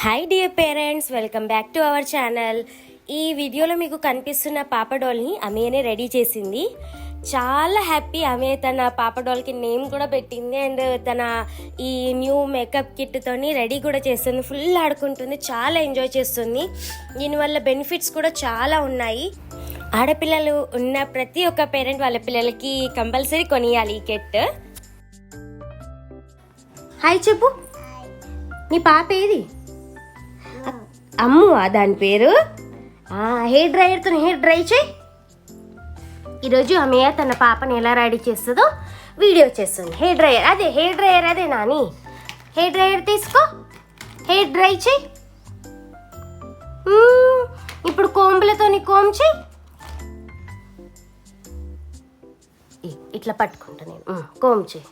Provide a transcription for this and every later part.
Hi dear parents welcome back to our channel ఈ వీడియోలో మీకు కనిపిస్తున్న పాప డాల్ని అమేనే రెడీ చేసింది. చాలా హ్యాపీ ఆమె తన పాప డాల్కి నేమ్ కూడా పెట్టింది అండ్ తన ఈ న్యూ మేకప్ కిట్తోని రెడీ కూడా చేస్తుంది. ఫుల్ ఆడుకుంటుంది చాలా ఎంజాయ్ చేస్తుంది. దీనివల్ల బెనిఫిట్స్ కూడా చాలా ఉన్నాయి. ఆడపిల్లలు ఉన్న ప్రతి ఒక్క పేరెంట్ వాళ్ళ పిల్లలకి కంపల్సరీ కొనియాలి ఈ కిట్ హాయ్ చెప్పు. నీ పాప ఏది? అమ్ము దాని పేరు. హెయిర్ డ్రైయర్తో హెయిర్ డ్రై చేయి. ఈరోజు అమ్మయ్య తన పాపని ఎలా రెడీ చేస్తుందో వీడియో చేస్తుంది. హెయిర్ డ్రైయర్ అదే హెయిర్ డ్రైయర్ అదే నాని. హెయిర్ డ్రైయర్ తీసుకో. హెయిర్ డ్రై చేయి. ఇప్పుడు కోంబులతో కోమ్ చేయి. ఇట్లా పట్టుకుంటా నేను. కోమ్ చేయి.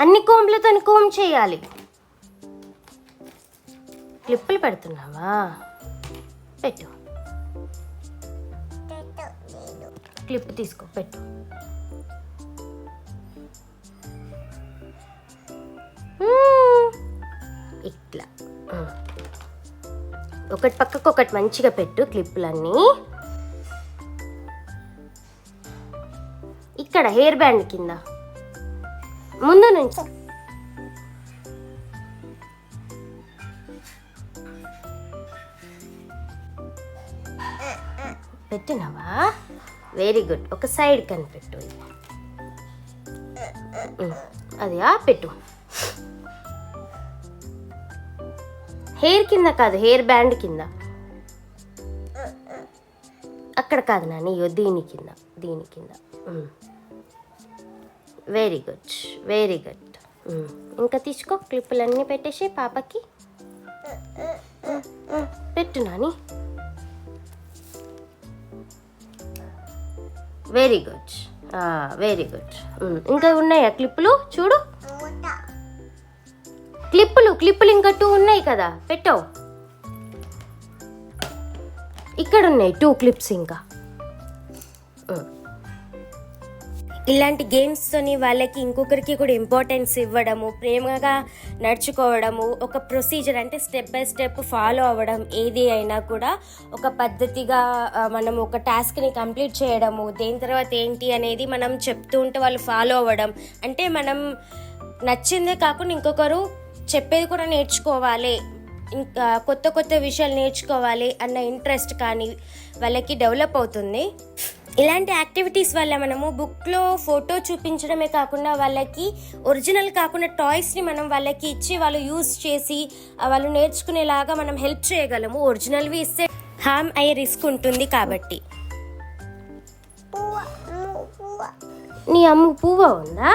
అన్ని కోంబులతో కోమ్ చేయాలి. క్లిప్పులు పెడుతున్నావా? పెట్టు. క్లిప్ తీసుకో పెట్టు. ఇట్లా. ఒకటి పక్కకు ఒకటి మంచిగా పెట్టు క్లిప్పులన్నీ. ఇక్కడ హెయిర్ బ్యాండ్ కింద. ముందు నుంచి. పెట్టినావా? వెరీ గుడ్ ఒక సైడ్ కనిపెట్టు. అది ఆ పెట్టు. హెయిర్ కింద కాదు హెయిర్ బ్యాండ్ కింద. అక్కడ కాదు నాని దీని కింద దీని కింద. వెరీ గుడ్ వెరీ గుడ్ ఇంకా తీసుకో క్లిప్పులన్నీ పెట్టేసి పాపకి. పెట్టు Nani. Very good very good ఇంకా ఉన్నాయా క్లిప్పులు? చూడు. క్లిప్పులు క్లిప్పులు ఇంకా టూ ఉన్నాయి కదా. పెట్టావు ఇక్కడ ఉన్నాయి టూ క్లిప్స్ ఇంకా. ఇలాంటి గేమ్స్తోని వాళ్ళకి ఇంకొకరికి కూడా ఇంపార్టెన్స్ ఇవ్వడము ప్రేమగా నడుచుకోవడము ఒక ప్రొసీజర్ అంటే స్టెప్ బై స్టెప్ ఫాలో అవ్వడం ఏది అయినా కూడా ఒక పద్ధతిగా మనం ఒక టాస్క్ని కంప్లీట్ చేయడము దేని తర్వాత ఏంటి అనేది మనం చెప్తూ ఉంటే వాళ్ళు ఫాలో అవ్వడం. అంటే మనం నచ్చిందే కాకుండా ఇంకొకరు చెప్పేది కూడా నేర్చుకోవాలి. ఇంకా కొత్త కొత్త విషయాలు నేర్చుకోవాలి అన్న ఇంట్రెస్ట్ కానీ వాళ్ళకి డెవలప్ అవుతుంది. ఇలాంటి యాక్టివిటీస్ వల్ల మనము బుక్లో ఫోటో చూపించడమే కాకుండా వాళ్ళకి ఒరిజినల్ కాకుండా టాయ్స్ని మనం వాళ్ళకి ఇచ్చి వాళ్ళు యూజ్ చేసి వాళ్ళు నేర్చుకునేలాగా మనం హెల్ప్ చేయగలము. ఒరిజినల్వి ఇస్తే హామ్ అయ్యే రిస్క్ ఉంటుంది కాబట్టి. నీ అమ్ము పువ్వ ఉందా?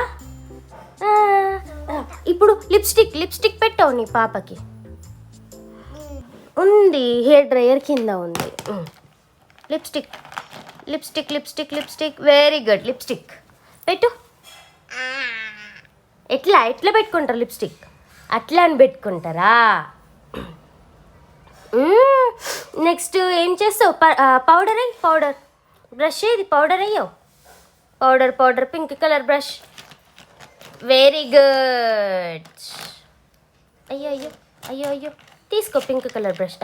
ఇప్పుడు లిప్స్టిక్ లిప్స్టిక్ పెట్టావు నీ పాపకి. ఉంది హెయిర్ డ్రైయర్ కింద ఉంది. Lipstick. Lipstick lipstick lipstick. Very good lipstick పెట్టు. ఎట్లా? ఎట్లా పెట్టుకుంటారు లిప్స్టిక్? అట్లా అని పెట్టుకుంటారా? నెక్స్ట్ ఏం చేస్తావు? పౌడర్ అయ్యి పౌడర్ బ్రష్ ఏది పౌడర్ అయ్యావు powder powder pink colour brush very good అయ్యో అయ్యో. అయ్యో అయ్యో. తీసుకో పింక్ కలర్ బ్రష్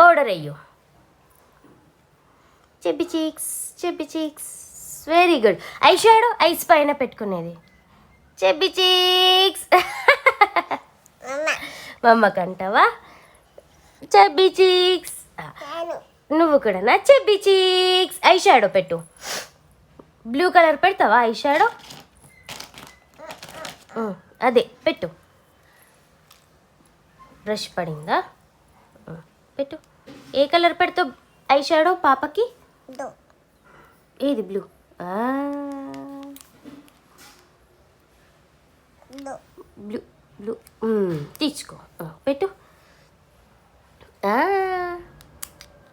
పౌడర్ అయ్యో. Chubby cheeks chubby cheeks very good eye shadow eyes పైన పెట్టుకునేది. చెబ్బి చీక్స్ మమ్మకి అంటావా చెబ్బి చీక్స్ నువ్వు కూడానా? చెబ్బి చీక్స్ ఐ షాడో పెట్టు. బ్లూ కలర్ పెడతావా ఐ షాడో అదే పెట్టు. బ్రష్ పడిందా? పెట్టు. ఏ కలర్ పెడతావు? ఐ షాడో పాపకి? ఏది బ్లూ? Blue blue. తీసుకో. పెట్టు.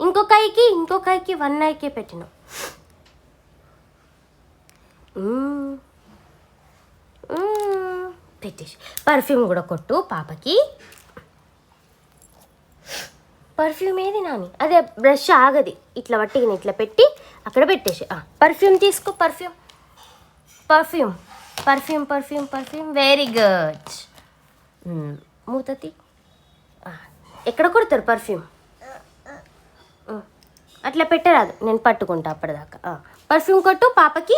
ఇంకొక ఐకి ఇంకొక ఐకి వన్ ఐకే పెట్టినావు. మ్మ్. పెట్టేసి. పర్ఫ్యూమ్ కూడా కొట్టు పాపకి. పర్ఫ్యూమ్ ఏది నాని? అదే బ్రష్ ఆగది. ఇట్లా పట్టిగిన ఇట్లా పెట్టి అక్కడ పెట్టేసి. పర్ఫ్యూమ్ తీసుకో perfume perfume perfume perfume perfume very good మూతతి ఎక్కడ కొడతారు పర్ఫ్యూమ్ hmm. అట్లా పెట్టరాదు. నేను పట్టుకుంటా అప్పటిదాకా. పర్ఫ్యూమ్ కొట్టు పాపకి.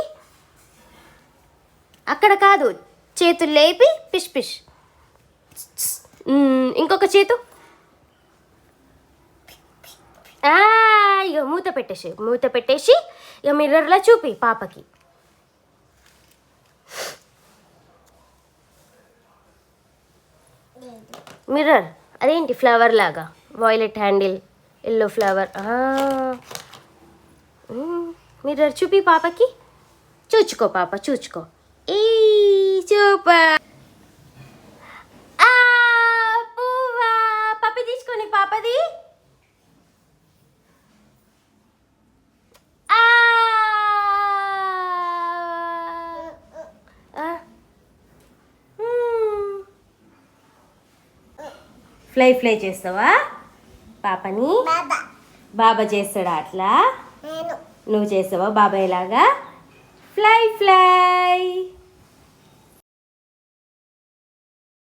అక్కడ కాదు. చేతులు లేపి పిష్ పిష్. Hmm. ఇంకొక చేతు ఆ, ఇక మూత పెట్టేసి మూత పెట్టేసి ఇక మిర్రర్లో చూపి పాపకి. మిర్రర్ అదేంటి ఫ్లవర్ లాగా? Violet handle yellow flower mirror చూపి పాపకి. చూచుకో పాప చూచుకో. ఈ చూప ఆ, పువ్వా పప్పి తీసుకొని పాపది ఆ. ఆ. మ్మ్. ఫ్లై ఫ్లై చేస్తావా? పాపని? బాబా. చేస్తాడా అట్లా? నువ్వు చేస్తావా? బాబాయ్ లాగా ఫ్లై ఫ్లై